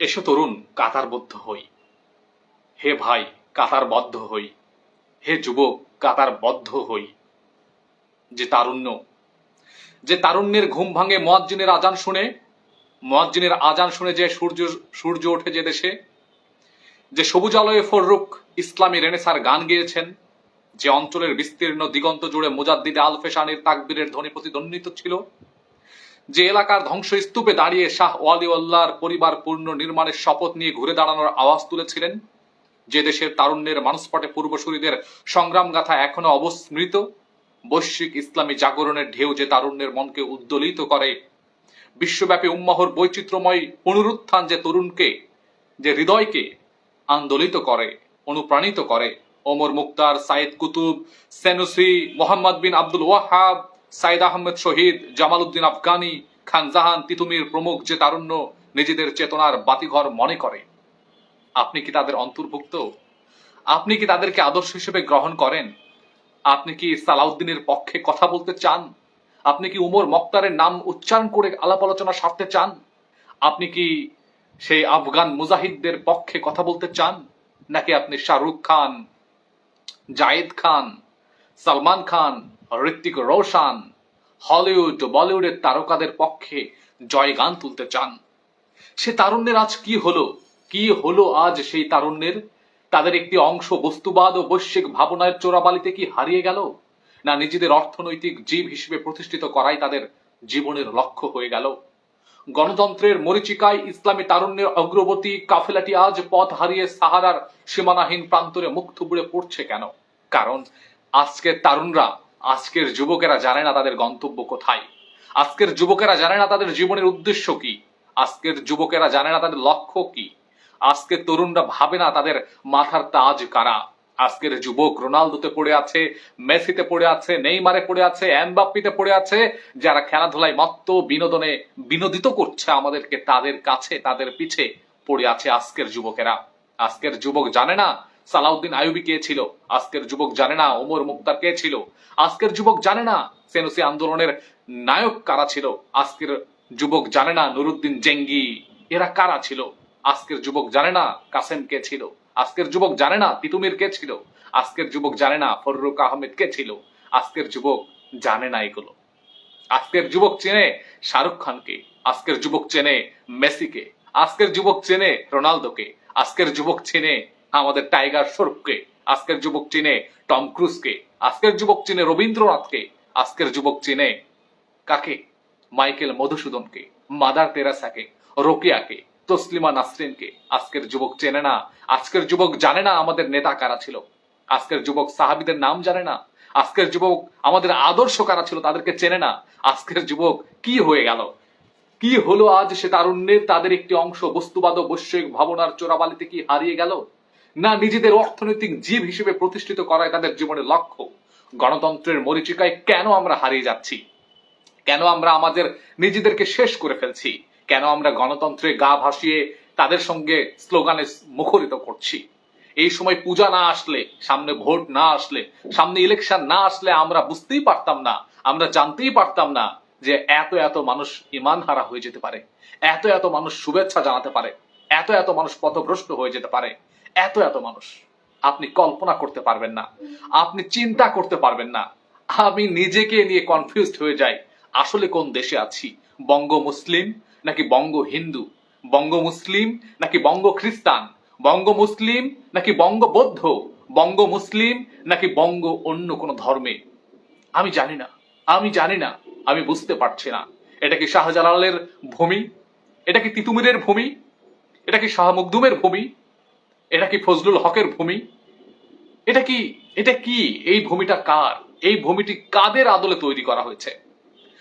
এসো তরুণ কাতারবদ্ধ হই। হে ভাই কাতারবদ্ধ হই। হে যুবক কাতারবদ্ধ হই। যে তারুণ্য, যে তারুণ্যের ঘুম ভাঙে মোয়াজ্জিনের আজান শুনে, মোয়াজ্জিনের আজান শুনে যে সূর্য সূর্য ওঠে যে দেশে, যে সবুজ আলোয় ফররুক ইসলামী রেনেসার গান গেয়েছেন, যে অঞ্চলের বিস্তীর্ণ দিগন্ত জুড়ে মুজাদ্দিদে আল ফেশানির তাকবীরের ধ্বনি প্রতিদ্বন্দ্বিত ছিল যে এলাকার ধ্বংসস্তূপে দাঁড়িয়ে শাহ ওয়ালিউল্লাহর পরিবার পূর্ণ নির্মাণের শপথ নিয়ে ঘুরে দাঁড়ানোর আওয়াজ তুলেছিলেন, যে দেশের তারুণ্যের মানুষপটে পূর্বসূরীদের সংগ্রাম গাথা এখনও অবস্মৃত, বৈশ্বিক ইসলামী জাগরণের ঢেউ যে তারুণ্যের মনকে উদ্দোলিত করে, বিশ্বব্যাপী উম্মাহর বৈচিত্র্যময় পুনরুত্থান যে তরুণকে, যে হৃদয়কে আন্দোলিত করে, অনুপ্রাণিত করে, Omar Mukhtar Sayyid Qutb, Senussi Muhammad bin Abdul Wahhab Syed Ahmed Shahid Jamaluddin Afghani, Khan Jahan, Titumir প্রমুখ যে তারুণ্য নিজেদের চেতনার বাতিঘর মনে করে। আপনি কি তাদের অন্তর্ভুক্ত? আপনি কি তাদেরকে আদর্শ হিসেবে গ্রহণ করেন? আপনি কি সালাউদ্দিনের পক্ষে কথা বলতে চান? আপনি কি উমর মক্তারের নাম উচ্চারণ করে আলাপ আলোচনা সারতে চান? আপনি কি সেই আফগান মুজাহিদদের পক্ষে কথা বলতে চান? নাকি আপনি শাহরুখ খান, জায়েদ খান, সালমান খান ঋত্বিক রোশন, হলিউড, বলিউডের তারকাদের পক্ষে জয়গান তুলতে চান। সে তারুণ্যের আজ কি হলো? কি হলো আজ সেই তারুণ্যের? তাদের একটি অংশ বস্তুবাদ ও বৈশ্বিক ভাবনার চোরাবালিতে কি হারিয়ে গেল? না নিজেদের অর্থনৈতিক জীব হিসেবে প্রতিষ্ঠিত করাই তাদের জীবনের লক্ষ্য হয়ে গেল? গণতন্ত্রের মরিচিকায় ইসলামী তারুণ্যের অগ্রবর্তী কাফেলাটি আজ পথ হারিয়ে সাহারার সীমানাহীন প্রান্তরে মুখ থুবড়ে পড়ছে কেন? কারণ আজকের তারুণরা আজকের যুবকেরা জানে না তাদের গন্তব্য কোথায়। আজকের যুবকেরা জানে না তাদের জীবনের উদ্দেশ্য কি। আজকের যুবকেরা জানে না তাদের লক্ষ্য কি। আজকের তরুণরা ভাবে না তাদের মাথার তাজ কারা। আজকের যুবক রোনালদোতে পড়ে আছে, মেসিতে পড়ে আছে, নেইমারে পড়ে আছে, এমবাপ্পিতে পড়ে আছে, যারা খেলাধুলায় মত্ত, বিনোদনে বিনোদিত করছে আমাদেরকে, তাদের কাছে, তাদের পিছে পড়ে আছে আজকের যুবকেরা। আজকের যুবক জানে না সালাউদ্দিন আইয়ুবি কে ছিল আজকের যুবক জানে না ওমর মুক্তার কে ছিল আজকের যুবক জানে না সেনুসি আন্দোলনের নায়ক কারা ছিল আজকের যুবক জানে না নুরুদ্দিন জেঙ্গি এরা কারা ছিল আজকের যুবক জানে না কাসেম কে ছিল আজকের যুবক জানে না তিতুমির কে ছিল আজকের যুবক জানে না ফররুক আহমেদ কে ছিল আজকের যুবক জানে না এগুলো আজকের যুবক চেনে শাহরুখ খানকে আজকের যুবক চেনে মেসিকে আজকের যুবক চেনে রোনালদোকে আজকের যুবক চেনে আমাদের টাইগার শরফকে, আজকের যুবক চেনে টম ক্রুজকে, আজকের যুবক চেনে রবীন্দ্রনাথকে, আজকের যুবক চেনে কাকে? মাইকেল মধুসূদনকে, মাদার তেরাসাকে রোকেয়াকে, তসলিমা নাসরিনকে। আজকের যুবক চেনে না, আজকের যুবক জানে না আমাদের নেতা কারা ছিল। আজকের যুবক সাহাবিদের নাম জানে না, আজকের যুবক আমাদের আদর্শ কারা ছিল তাদেরকে চেনে না। আজকের যুবক কি হয়ে গেল? কি হলো আজ সে তারুণ্যের তাদের একটি অংশ? বস্তুবাদ বৈশ্বিক ভাবনার চোরাবালিতে কি হারিয়ে গেল? না নিজেদের অর্থনৈতিক জীব হিসেবে প্রতিষ্ঠিত করায় তাদের জীবনের লক্ষ্য। গণতন্ত্রের মরিচিকায় কেন আমরা হারিয়ে যাচ্ছি? কেন আমরা আমাদের নিজেদেরকে শেষ করে ফেলছি? কেন আমরা গণতন্ত্রে গা ভাসিয়ে তাদের সঙ্গে স্লোগানে মুখরিত করছি? এই সময় পূজা না আসলে, সামনে ভোট না আসলে, সামনে ইলেকশন না আসলে আমরা বুঝতেই পারতাম না, আমরা জানতেই পারতাম না যে এত এত মানুষ ইমান হারা হয়ে যেতে পারে, এত এত মানুষ শুভেচ্ছা জানাতে পারে, এত এত মানুষ পথভ্রষ্ট হয়ে যেতে পারে। এত এত মানুষ। আপনি কল্পনা করতে পারবেন না। আপনি চিন্তা করতে পারবেন না। আমি নিজেকে নিয়ে কনফিউজড হয়ে যাই। আসলে কোন দেশে আছি? বঙ্গ মুসলিম নাকি বঙ্গ হিন্দু? বঙ্গ মুসলিম নাকি বঙ্গ খ্রিস্টান? বঙ্গ মুসলিম নাকি বঙ্গ বৌদ্ধ? বঙ্গ মুসলিম নাকি বঙ্গ অন্য কোনো ধর্মে? আমি জানি না। আমি জানি না। আমি বুঝতে পারছি না। এটা কি শাহজালালের ভূমি? এটা কি তিতুমিরের ভূমি? এটা কি শাহ মুকদুমের ভূমি? এটা কি ফজলুল হকের ভূমি? এটা কি এটা কি, এই ভূমিটা কার? এই ভূমিটি কাদের আদলে তৈরি করা হয়েছে?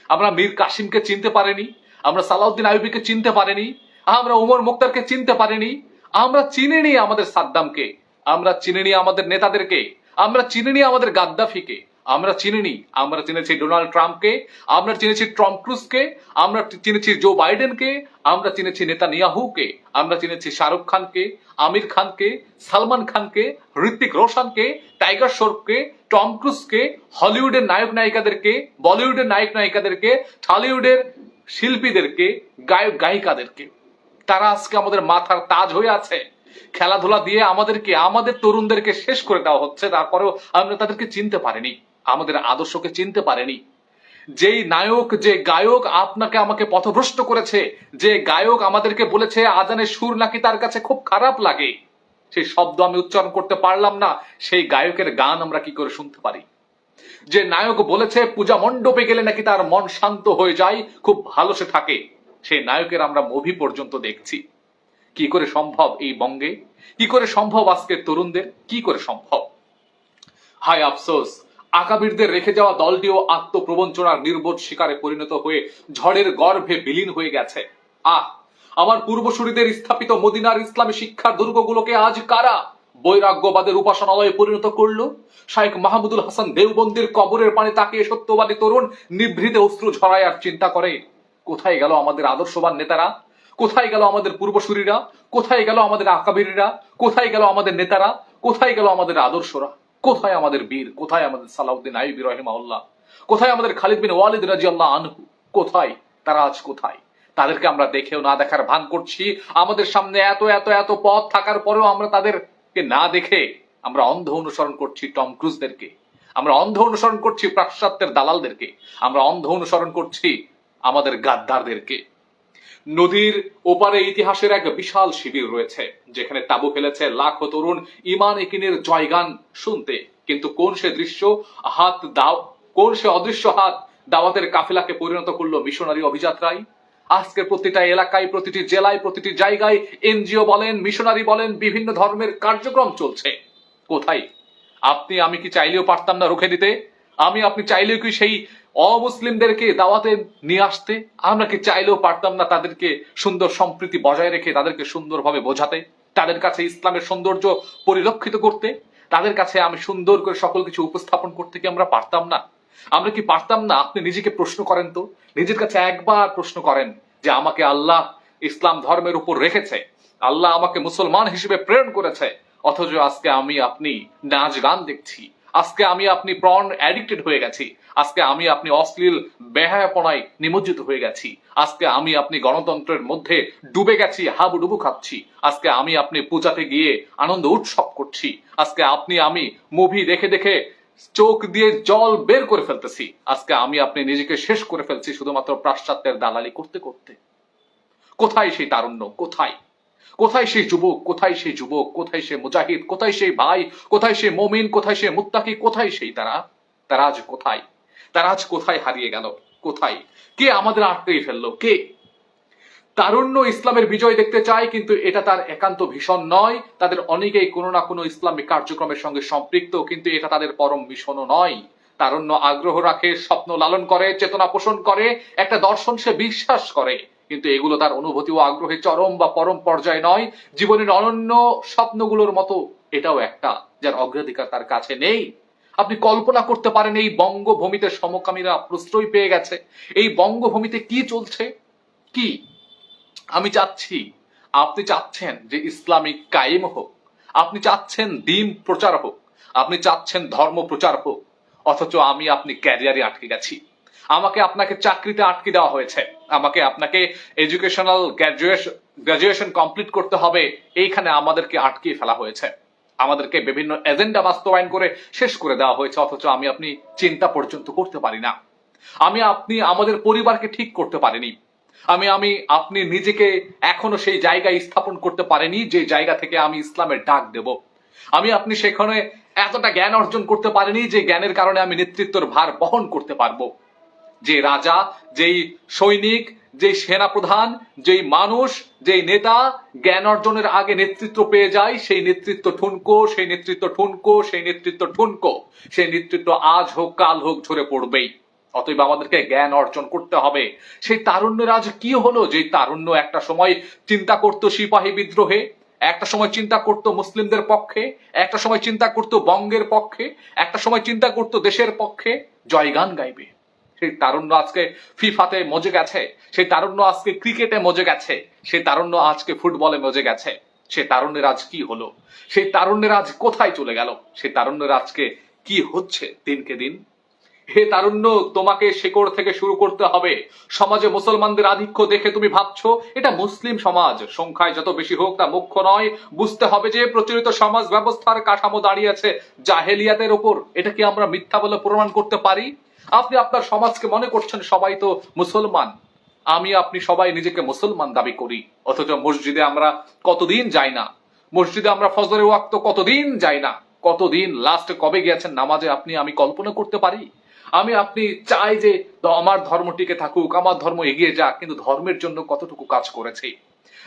আমরা মীর কাসিমকে চিনতে পারিনি, আমরা সালাউদ্দিন আইবিকে চিনতে পারিনি, আমরা উমর মুক্তারকে চিনতে পারিনি, আমরা চিনিনি আমাদের সাদ্দামকে, আমরা চিনিনি আমাদের নেতাদেরকে, আমরা চিনিনি আমাদের গাদ্দাফিকে আমরা চিনিনি। আমরা চিনেছি ডোনাল্ড ট্রাম্পকে, আমরা চিনেছি ট্রাম্প ক্রুজকে, আমরা চিনেছি জো বাইডেনকে, আমরা চিনেছি নেতা নিয়াহুকে আমরা চিনেছি শাহরুখ খানকে, আমির খানকে, সালমান খানকে ঋত্বিক রোশনকে, টাইগার শ্রফকে, টম ক্রুজকে, হলিউডের নায়ক নায়িকাদেরকে, বলিউডের নায়ক নায়িকাদেরকে টলিউডের শিল্পীদেরকে, গায়ক গায়িকাদেরকে। তারা আজকে আমাদের মাথার তাজ হয়ে আছে। খেলাধুলা দিয়ে আমাদেরকে, আমাদের তরুণদেরকে শেষ করে দেওয়া হচ্ছে। তারপরেও আমরা তাদেরকে চিনতে পারিনি। আমাদের আদর্শকে চিনতে পারেনি। যেই নায়ক, যে গায়ক আপনাকে আমাকে পথভ্রষ্ট করেছে, যে গায়ক আমাদেরকে বলেছে, আজানের সুর নাকি তার কাছে খুব খারাপ লাগে। সেই শব্দ আমি উচ্চারণ করতে পারলাম না, সেই গায়কের গান আমরা কি করে শুনতে পারি? যে নায়ক বলেছে, পূজা মণ্ডপে গেলে নাকি তার মন শান্ত হয়ে যায়, খুব ভালো সে থাকে। সেই নায়কের আমরা মুভি পর্যন্ত দেখছি। কি করে সম্ভব এই বঙ্গে? কি করে সম্ভব আজকের তরুণদের? কি করে সম্ভব? হায় আফসোস আকাবিরদের রেখে যাওয়া দলটিও আত্মপ্রবঞ্চনার নির্বোধ শিকারে পরিণত হয়ে ঝড়ের গর্ভে বিলীন হয়ে গেছে। আহ, আমার পূর্বসূরিদের স্থাপিত মদিনার ইসলামী শিক্ষার দুর্গগুলোকে আজ কারা বৈরাগ্যবাদের উপাসনালয়ে পরিণত করল? শাইখ মাহমুদুল হাসান দেওবন্দির কবরের পানে তাকিয়ে সত্যবাদী তরুণ নিভৃতে অশ্রু ঝরায় আর চিন্তা করে, কোথায় গেল আমাদের আদর্শবান নেতারা? কোথায় গেল আমাদের পূর্বসূরীরা? কোথায় গেল আমাদের আকাবিররা? কোথায় গেল আমাদের নেতারা? কোথায় গেল আমাদের আদর্শরা? কোথায় আমাদের বীর? কোথায় আমাদের সালাউদ্দিন আইবি রহিমাউল্লাহ কোথায় আমাদের খালিদ বিন ওয়ালিদ রাজি আল্লাহ আনহু? কোথায়? তারা আজ কোথায়? তাদেরকে আমরা দেখেও না দেখার ভান করছি। আমাদের সামনে এত এত এত পথ থাকার পরেও আমরা তাদেরকে না দেখে আমরা অন্ধ অনুসরণ করছি টম ক্রুজদেরকে। আমরা অন্ধ অনুসরণ করছি পাশ্চাত্যের দালালদেরকে। আমরা অন্ধ অনুসরণ করছি আমাদের গাদ্দারদেরকে। নদীর ওপারে ইতিহাসের এক বিশাল শিবির রয়েছে, যেখানে তাবু ফেলেছে লাখো তরুণ ইমান একিনের জয়গান শুনতে। কিন্তু কোন সে দৃশ্য হাত দাও, কোন সে অদৃশ্য হাত দাওয়াতের কাফেলাকে পরিণত করল মিশনারি অভিযাত্রায় আজকের প্রতিটা এলাকায়, প্রতিটি জেলায়, প্রতিটি জায়গায় এনজিও বলেন, মিশনারি বলেন, বিভিন্ন ধর্মের কার্যক্রম চলছে। কোথায়? আপনি, আমি কি চাইলেও পারতাম না রুখে দিতে? আমি আপনি চাইলেও কি সেই অমুসলিমদেরকে দাওয়াতে নিয়ে আসতে? আমরা কি চাইলেও পারতাম না তাদেরকে সুন্দর সম্প্রীতি বজায় রেখে তাদেরকে সুন্দরভাবে বোঝাতে? তাদের কাছে ইসলামের সৌন্দর্য পরিলক্ষিত করতে? তাদের কাছে আমি সুন্দর করে সকল কিছু উপস্থাপন করতে কি আমরা পারতাম না? আমরা কি পারতাম না? আপনি নিজেকে প্রশ্ন করেন তো। নিজের কাছে একবার প্রশ্ন করেন যে আমাকে আল্লাহ ইসলাম ধর্মের উপর রেখেছে। আল্লাহ আমাকে মুসলমান হিসেবে প্রেরণ করেছে। অথচ আজকে আমি আপনি নাচ গান দেখছি। আজকে আমি আপনি প্রণ অ্যাডিক্টেড হয়ে গেছি। আজকে আমি আপনি অশ্লীল, বেহায়াপনায় নিমজ্জিত হয়ে গেছি। আজকে আমি আপনি গণতন্ত্রের মধ্যে ডুবে গেছি, হাবুডুবু খাচ্ছি। আজকে আমি আপনি পূজাতে গিয়ে আনন্দ উৎসব করছি। আজকে আপনি আমি মুভি দেখে দেখে চোখ দিয়ে জল বের করে ফেলতেছি। আজকে আমি আপনি নিজেকে শেষ করে ফেলছি শুধুমাত্র পাশ্চাত্যের দালালি করতে করতে। কোথায় সেই তারুণ্য? কোথায়? কোথায় সেই যুবক, কোথায় সেই যুবক, কোথায় সে মুজাহিদ, কোথায় সেই ভাই, কোথায় সে মমিন, কোথায় সে মুত্তাকি, কোথায় সেই তারা? তারা আজ কোথায়? তারা আজ কোথায় হারিয়ে গেল? কোথায়? কে আমাদের আটকে ফেলল? কে? তারুণ্য ইসলামের বিজয় দেখতে চায়, কিন্তু এটা তার একান্ত ভীষণ নয়। তাদের অনেকেই কোনো না কোনো ইসলামিক কার্যক্রমের সঙ্গে সম্পৃক্ত, কিন্তু এটা তাদের পরম মিশনও নয়। তারুণ্য আগ্রহ রাখে, স্বপ্ন লালন করে, চেতনা পোষণ করে, একটা দর্শন সে বিশ্বাস করে। কিন্তু এগুলো তার অনুভূতি ও আগ্রহে চরম বা পরম পর্যায়ে নয়। জীবনের অনন্য স্বপ্নগুলোর মতো এটাও একটা যার অগ্রাধিকার তার কাছে নেই। আপনি কল্পনা করতে পারেন এই বঙ্গভূমিতে সমকামীরা প্রশ্রয় পেয়ে গেছে। এই বঙ্গভূমিতে কি চলছে? কি? আমি চাচ্ছি, আপনি চাচ্ছেন যে ইসলামিক কায়েম হোক। আপনি চাচ্ছেন দিন প্রচার হোক। আপনি চাচ্ছেন ধর্ম প্রচার হোক। অথচ আমি আপনি ক্যারিয়ারে আটকে গেছি। আমাকে আপনাকে চাকরিতে আটকে দেওয়া হয়েছে। আমাকে আপনাকে এডুকেশনাল গ্র্যাজুয়েশন গ্র্যাজুয়েশন কমপ্লিট করতে হবে। এইখানে আমাদেরকে আটকিয়ে ফেলা হয়েছে। আমাদেরকে বিভিন্ন এজেন্ডা বাস্তবায়ন করে শেষ করে দেওয়া হয়েছে, অথচ আমি আপনি চিন্তা পর্যন্ত করতে পারি না। আমি আপনি আমাদের পরিবারকে ঠিক করতে পারিনি। আমি আমি, আপনি নিজেকে এখনও সেই জায়গায় স্থাপন করতে পারেনি, যে জায়গা থেকে আমি ইসলামের ডাক দেব। আমি, আপনি সেখানে এতটা জ্ঞান অর্জন করতে পারিনি যে জ্ঞানের কারণে আমি নেতৃত্বর ভার বহন করতে পারব। যে রাজা, যেই সৈনিক, যেই সেনাপ্রধান, যেই মানুষ, যেই নেতা জ্ঞান অর্জনের আগে নেতৃত্ব পেয়ে যায়, সেই নেতৃত্ব ঠুনকো, সেই নেতৃত্ব ঠুনকো, সেই নেতৃত্ব ঠুনকো, সেই নেতৃত্ব আজ হোক, কাল হোক, ঝরে পড়বেই। অতএব আমাদেরকে জ্ঞান অর্জন করতে হবে। সেই তারুণ্যের আজ কি হলো? যে তারুণ্য একটা সময় চিন্তা করতো সিপাহী বিদ্রোহে, একটা সময় চিন্তা করতো মুসলিমদের পক্ষে, একটা সময় চিন্তা করতো বঙ্গের পক্ষে, একটা সময় চিন্তা করতো দেশের পক্ষে, জয়গান গাইবে। সেই তারুণ্য আজকে ফিফাতে মজে গেছে, সেই তারুণ্য আজকে ক্রিকেটে মজে গেছে, সেই তারুণ্য আজকে ফুটবলে মজে গেছে সে তারুণ্যের আজ কি হলো, সেই তারুণ্যের আজ কোথায় চলে গেল, সেই তারুণ্যের আজকে কি হচ্ছে দিনকে দিন? হে তারুণ্য, তোমাকে শেকড় থেকে শুরু করতে হবে, সমাজে মুসলমানদের আধিক্য দেখে তুমি ভাবছ, এটা মুসলিম সমাজ, সংখ্যায় যত বেশি হোক তা মুখ্য নয়, বুঝতে হবে যে প্রচলিত সমাজ ব্যবস্থার কাঠামো দাঁড়িয়ে আছে জাহেলিয়াতের ওপর, এটা কি আমরা মিথ্যা বলে প্রমাণ করতে পারি? আপনি আপনার সমাজকে মনে করছেন সবাই তো মুসলমান। আমি, আপনি সবাই নিজেকে মুসলমান দাবি করি। অথচ মসজিদে আমরা কতদিন যাই না? মসজিদে আমরা ফজরের ওয়াক্ত কতদিন যাই না? কতদিন লাস্ট কবে গিয়েছেন নামাজে আপনি আমি কল্পনা করতে পারি? আমি, আপনি চাই যে আমার ধর্ম টিকে থাকুক, আমার ধর্ম এগিয়ে যাক, কিন্তু ধর্মের জন্য কতটুকু কাজ করেছি?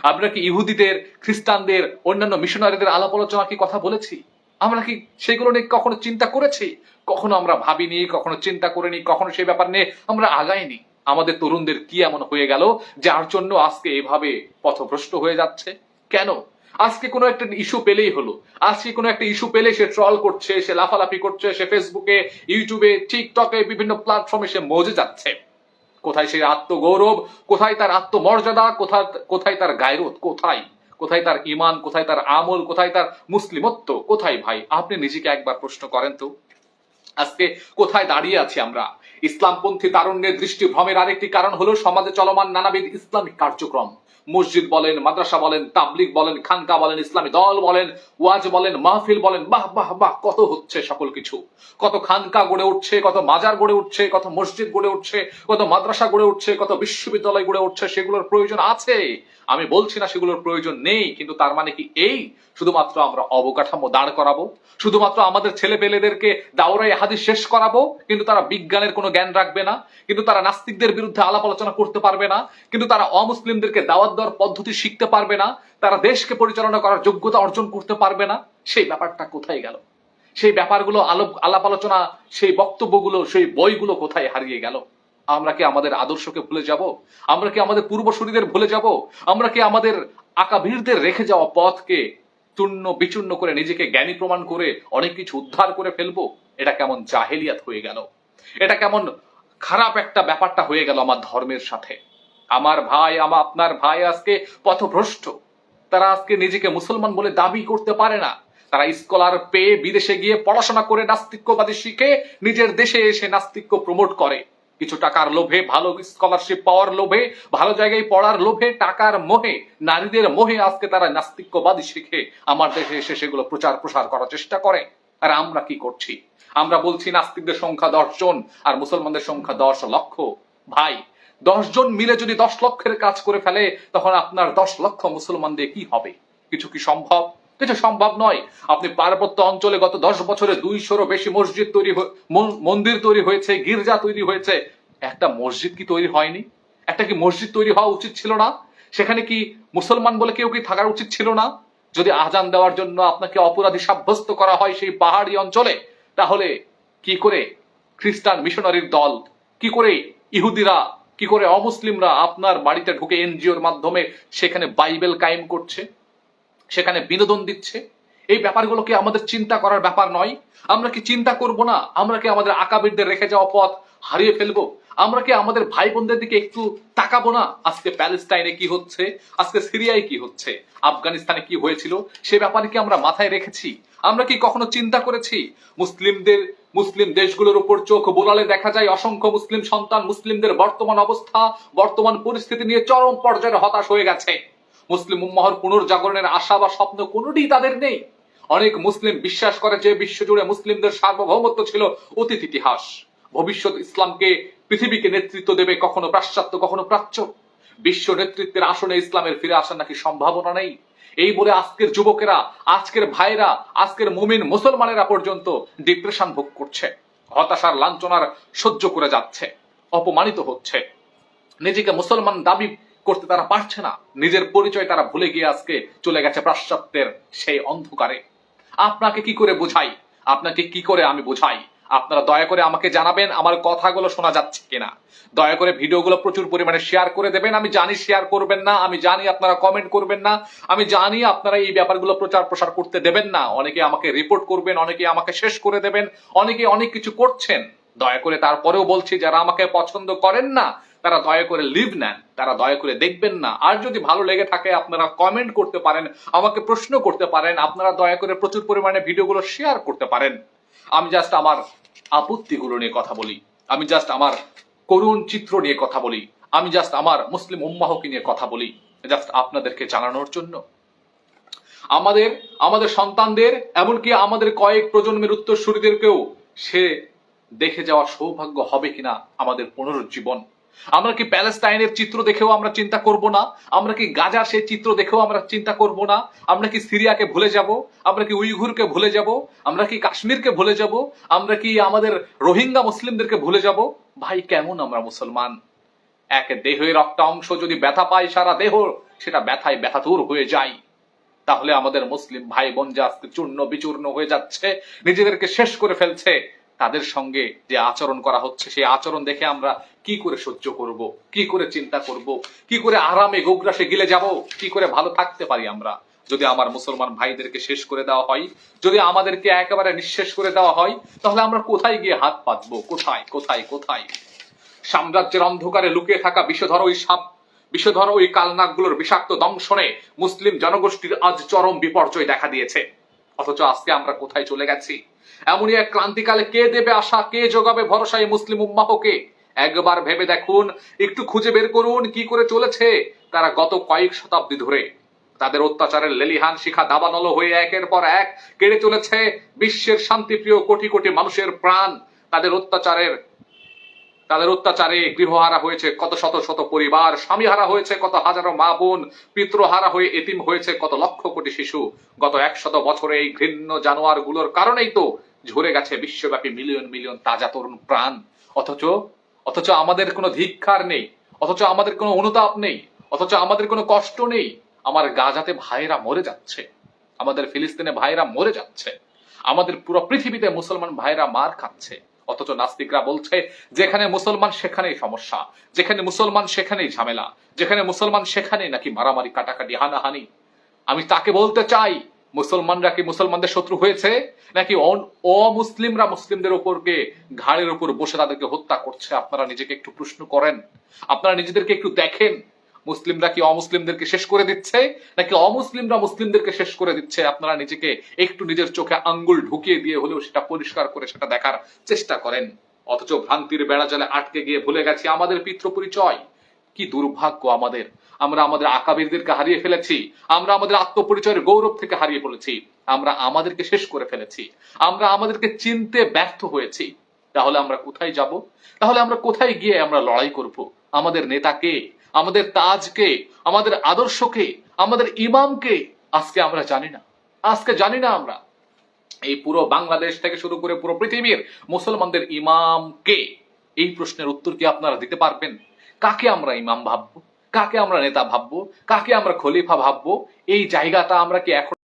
আমরা কি ইহুদিদের, খ্রিস্টানদের, অন্যান্য মিশনারিদের আলাপ আলোচনা কি কথা বলেছি? আমরা কি সেগুলো নিয়ে কখনো চিন্তা করেছি? কখনো আমরা ভাবিনি, কখনো চিন্তা করিনি, কখনো সেই ব্যাপার নিয়ে আমরা আগাইনি। আমাদের তরুণদের কি এমন হয়ে গেল, যার জন্য আজকে এভাবে পথভ্রষ্ট হয়ে যাচ্ছে? কেন? আজকে কোনো একটা ইস্যু পেলেই হলো। আজকে কোনো একটা ইস্যু পেলে সে ট্রল করছে, সে লাফালাফি করছে, সে ফেসবুকে ইউটিউবে টিকটকে বিভিন্ন প্ল্যাটফর্মে সে মজে যাচ্ছে। কোথায় সে আত্মগৌরব? কোথায় তার আত্মমর্যাদা? কোথায় কোথায় তার গায়রত কোথায়? কোথায় তার ইমান কোথায় তার আমল? কোথায় তার মুসলিমত্ব? কোথায় ভাই? আপনি নিজেকে একবার প্রশ্ন করেন তো। আজকে কোথায় দাঁড়িয়ে আছি আমরা? ইসলামপন্থী তারুণ্যের দৃষ্টিভ্রমের আরেকটি কারণ হলো সমাজে চলমান নানাবিধ ইসলামিক কার্যক্রম। মসজিদ বলেন, মাদ্রাসা বলেন, তাবলিগ বলেন, খানকা বলেন, ইসলামী দল বলেন, ওয়াজ বলেন, মাহফিল বলেন, বাহ বাহ বাহ, কত হচ্ছে সকল কিছু। কত খানকা গড়ে উঠছে, কত মাজার গড়ে উঠছে, কত মসজিদ গড়ে উঠছে, কত মাদ্রাসা গড়ে উঠছে, কত বিশ্ববিদ্যালয় গড়ে উঠছে, সেগুলোর প্রয়োজন আছে। আমি বলছি না সেগুলোর প্রয়োজন নেই, কিন্তু তার মানে কি এই? শুধুমাত্র আমরা অবকাঠামো দাঁড় করাবো, শুধুমাত্র আমাদের ছেলে পেলেদেরকে দাওরাই হাদিস শেষ করাবো, কিন্তু তারা বিজ্ঞানের কোনো জ্ঞান রাখবে না, কিন্তু তারা নাস্তিকদের বিরুদ্ধে আলাপ আলোচনা করতে পারবে না, কিন্তু তারা অমুসলিমদেরকে দাওয়াত দেওয়ার পদ্ধতি শিখতে পারবে না, তারা দেশকে পরিচালনা করার যোগ্যতা অর্জন করতে পারবে না। সেই ব্যাপারটা কোথায় গেল? সেই ব্যাপারগুলো আলোপ আলাপ আলোচনা, সেই বক্তব্যগুলো, সেই বইগুলো কোথায় হারিয়ে গেল? আমরা কি আমাদের আদর্শকে ভুলে যাব? আমরা কি আমাদের পূর্বসূরীদের ভুলে যাব? আমরা কি আমাদের আকাবীরদের রেখে যাওয়া পথকে চূর্ণ বিচূর্ণ করে নিজেকে জ্ঞানী প্রমাণ করে অনেক কিছু উদ্ধার করে ফেলব? এটা কেমন জাহেলিয়াত হয়ে গেল। এটা কেমন খারাপ একটা ব্যাপারটা হয়ে গেল আমার ধর্মের সাথে। আমার ভাই, আমার আপনার ভাই আজকে পথভ্রষ্ট। তারা আজকে নিজেকে মুসলমান বলে দাবি করতে পারে না। তারা স্কলার পেয়ে বিদেশে গিয়ে পড়াশোনা করে নাস্তিক্যবাদী শিখে নিজের দেশে এসে নাস্তিক্য প্রমোট করে। কিছু টাকার লোভে, ভালো স্কলারশিপ পাওয়ার লোভে, ভালো জায়গায় পড়ার লোভে, টাকার মোহে, নারীদের মোহে আজকে তারা নাস্তিক্যবাদী শিখে। আমার দেশে এসে সেগুলো প্রচার প্রসার করার চেষ্টা করে। আর আমরা কি করছি? আমরা বলছি নাস্তিকদের সংখ্যা দশ জন আর মুসলমানদের সংখ্যা দশ লক্ষ। ভাই, দশ জন মিলে যদি দশ লক্ষের কাজ করে ফেলে, তখন আপনার দশ লক্ষ মুসলমান দিয়ে কি হবে? কিছু কি সম্ভব? কিছু সম্ভব নয়। আপনি পার্বত্য অঞ্চলে গত দশ বছরে দুইশোরও বেশি মসজিদ তৈরি মন্দির তৈরি হয়েছে, গির্জা তৈরি হয়েছে। একটা মসজিদ কি তৈরি হয়নি? একটা কি মসজিদ তৈরি হওয়া উচিত ছিল না? সেখানে কি মুসলমান বলে কেউ কি থাকার উচিত ছিল না? যদি আজান দেওয়ার জন্য আপনাকে অপরাধী সাব্যস্ত করা হয় সেই পাহাড়ি অঞ্চলে, তাহলে কি করে খ্রিস্টান মিশনারির দল, কি করে ইহুদিরা, কি করে অমুসলিমরা আপনার বাড়িতে ঢুকে এনজিওর মাধ্যমে সেখানে বাইবেল কায়েম করছে? সেখানে বিনোদন দিচ্ছে। এই ব্যাপারগুলো কি আমাদের চিন্তা করার ব্যাপার নয়? আমরা কি চিন্তা করব না? আমরা কি আমাদের আকাবিরদের রেখে যাওয়া পথ হারিয়ে ফেলব? আমরা কি আমাদের ভাই বোনদের দিকে একটু তাকাবো না? আজকে প্যালেস্টাইনে কি হচ্ছে? আজকে সিরিয়ায় কি হচ্ছে? আফগানিস্তানে কি হয়েছিল? সে ব্যাপারে কি আমরা মাথায় রেখেছি? আমরা কি কখনো চিন্তা করেছি? মুসলিমদের, মুসলিম দেশগুলোর উপর চোখ বোলালে দেখা যায় অসংখ্য মুসলিম সন্তান, মুসলিমদের বর্তমান অবস্থা, বর্তমান পরিস্থিতি নিয়ে চরম পর্যায়ে হতাশ হয়ে গেছে। মুসলিম উম্মাহর পুনর্জাগরণের আশা বা স্বপ্ন কোনোটি তাদের নেই। অনেক মুসলিম বিশ্বাস করে যে বিশ্বজুড়ে মুসলিমদের সার্বভৌমত্ব ছিল অতীত ইতিহাস। ভবিষ্যৎ ইসলামকে পৃথিবীকে নেতৃত্ব দেবে কখনো পাশ্চাত্য, কখনো প্রাচ্য। বিশ্ব নেতৃত্বের আসনে ইসলামের ফিরে আসার নাকি সম্ভাবনা নেই? এই বলে আজকের যুবকেরা, আজকের ভাইরা আজকের মুমিন মুসলমানেরা পর্যন্ত ডিপ্রেশন ভোগ করছে। হতাশার লাঞ্ছনার সহ্য করে যাচ্ছে। অপমানিত হচ্ছে। নিজেকে মুসলমান দাবি করতে তারা পারছে না। নিজের পরিচয় তারা ভুলে গিয়ে আজকে চলে গেছে পাশ্চাত্যের সেই অন্ধকারে। আপনাকে কি করে বুঝাই? আপনাকে কি করে আমি বুঝাই? আপনারা দয়া করে আমাকে জানাবেন আমার কথাগুলো শোনা যাচ্ছে কিনা। দয়া করে ভিডিওগুলো প্রচুর পরিমাণে শেয়ার করে দেবেন। আমি জানি শেয়ার করবেন না, আমি জানি আপনারা কমেন্ট করবেন না, আমি জানি আপনারা এই ব্যাপারগুলো প্রচার প্রসার করতে দেবেন না। অনেকে আমাকে রিপোর্ট করবেন, অনেকে আমাকে শেষ করে দেবেন, অনেকে অনেক কিছু করছেন। দয়া করে তারপরেও বলছি, যারা আমাকে পছন্দ করেন না তারা দয়া করে লিভ নেন, তারা দয়া করে দেখবেন না। আর যদি ভালো লেগে থাকে, আপনারা কমেন্ট করতে পারেন, আমাকে প্রশ্ন করতে পারেন, আপনারা দয়া করে প্রচুর পরিমাণে ভিডিওগুলো শেয়ার করতে পারেন। আমি জাস্ট আমার আপত্তিগুলো নিয়ে কথা বলি। আমি জাস্ট আমার করুণ চিত্র নিয়ে কথা বলি। আমি জাস্ট আমার মুসলিম উম্মাহকে নিয়ে কথা বলি জাস্ট আপনাদেরকে জানানোর জন্য। আমাদের আমাদের সন্তানদের, এমনকি আমাদের কয়েক প্রজন্মের উত্তরসূরিদেরকেও সে দেখে যাওয়া সৌভাগ্য হবে কিনা আমাদের পুনরুজ্জীবন। আমরা কি প্যালেস্তাইনের চিত্র দেখেও আমরা চিন্তা করব না? আমরা কি গাজার সেই চিত্র দেখেও আমরা চিন্তা করব না? আমরা কি সিরিয়াকে ভুলে যাব? আমরা কি উইঘুরকে ভুলে যাব? আমরা কি কাশ্মীরকে ভুলে যাব? আমরা কি আমাদের রোহিঙ্গা মুসলিমদেরকে ভুলে যাব? ভাই, কেমন আমরা মুসলমান? এক দেহের একটা অংশ যদি ব্যথা পায় সারা দেহ, সেটা ব্যথায় ব্যথা ব্যথাতুর হয়ে যায়। তাহলে আমাদের মুসলিম ভাই বোন যে চূর্ণ বিচূর্ণ হয়ে যাচ্ছে, নিজেদেরকে শেষ করে ফেলছে। তাদের সঙ্গে যে আচরণ করা হচ্ছে, সেই আচরণ দেখে আমরা কি করে সহ্য করব, কি করে চিন্তা করব, কি করে আরামে গোগ্রাসে গিলে যাব, কি করে ভালো থাকতে পারি আমরা? যদি আমার মুসলমান ভাইদেরকে শেষ করে দেওয়া হয়, যদি আমাদেরকে একেবারে নিঃশেষ করে দেওয়া হয়, তাহলে আমরা কোথায় গিয়ে হাত পাতবো? কোথায় কোথায় কোথায়? সাম্রাজ্যের অন্ধকারে লুকিয়ে থাকা বিষধর ওই সাপ, বিষধর ওই কালনাকগুলোর বিষাক্ত দংশনে মুসলিম জনগোষ্ঠীর আজ চরম বিপর্যয় দেখা দিয়েছে। অথচ আজকে আমরা কোথায় চলে গেছি? এমনই এক ক্রান্তিকালে কে দেবে আশা, কে যোগাবে ভরসা এই মুসলিম উম্মাহকে? একবার ভেবে দেখুন, একটু খুঁজে বের করুন কি করে চলেছে তারা গত কয়েক শতাব্দী ধরে। তাদের অত্যাচারের লেলিহান শিখা দাবানল হয়ে একের পর এক কেড়ে চলেছে বিশ্বের শান্তিপ্রিয় কোটি কোটি মানুষের প্রাণ। তাদের অত্যাচারের তাদের অত্যাচারে গৃহহারা হয়েছে কত শত শত পরিবার স্বামী হারা হয়েছে কত হাজারো মা বোন, পিতৃহারা হয়ে এতিম হয়েছে কত লক্ষ কোটি শিশু। গত একশত বছরে এই ঘৃণ্য জানোয়ারগুলোর কারণেই তো ঝরে গেছে বিশ্বব্যাপী মিলিয়ন মিলিয়ন তাজা তরুণ প্রাণ। অথচ অথচ আমাদের কোনো ধিক্ষার নেই, অথচ আমাদের কোনো অনুতাপ নেই, অথচ আমাদের কোনো কষ্ট নেই। আমার গাজাতে ভাইরা মরে যাচ্ছে, আমাদের ফিলিস্তিনে ভাইরা মরে যাচ্ছে, আমাদের পুরো পৃথিবীতে মুসলমান ভাইরা মার খাচ্ছে। অথচ নাস্তিকরা বলছে, যেখানে মুসলমান সেখানেই সমস্যা, যেখানে মুসলমান সেখানেই ঝামেলা, যেখানে মুসলমান সেখানেই নাকি মারামারি, কাটাকাটি, হানাহানি। আমি তাকে বলতে চাই, মুসলমানরা কি মুসলমানদের শত্রু হয়েছে? নাকি অমুসলিমরা মুসলিমদের উপরকে ঘাড়ের উপর বসে তাদেরকে হত্যা করছে? আপনারা নিজেকে একটু প্রশ্ন করেন। আপনারা নিজেদেরকে একটু দেখেন। মুসলিমরা কি অমুসলিমদেরকে শেষ করে দিচ্ছে? নাকি অমুসলিমরা মুসলিমদেরকে শেষ করে দিচ্ছে? আপনারা নিজেকে একটু নিজের চোখে আঙ্গুল ঢুকিয়ে দিয়ে হলেও সেটা পরিষ্কার করে সেটা দেখার চেষ্টা করেন। অথচ ভ্রান্তির বেড়া জলে আটকে গিয়ে ভুলে গেছি আমাদের পিতৃ পরিচয় কি দুর্ভাগ্য আমাদের। আমরা আমাদের আকাবিরদেরকে হারিয়ে ফেলেছি। আমরা আমাদের আত্মপরিচয়ের গৌরব থেকে হারিয়ে ফেলেছি আমরা আমাদেরকে শেষ করে ফেলেছি। আমরা আমাদেরকে চিনতে ব্যর্থ হয়েছি। তাহলে আমরা কোথায় যাব? তাহলে আমরা কোথায় গিয়ে আমরা লড়াই করব? আমাদের নেতাকে আমাদের তাজকে, আমাদের আদর্শকে, আমাদের ইমামকে আজকে আমরা জানি না। আজকে জানি না আমরা। এই পুরো বাংলাদেশ থেকে শুরু করে পুরো পৃথিবীর মুসলমানদের ইমামকে এই প্রশ্নের উত্তর কি আপনারা দিতে পারবেন? কাকে আমরা ইমাম ভাববো? কাকে আমরা নেতা ভাববো? কাকে আমরা খলিফা ভাববো? এই জায়গাটা আমরা কি এখন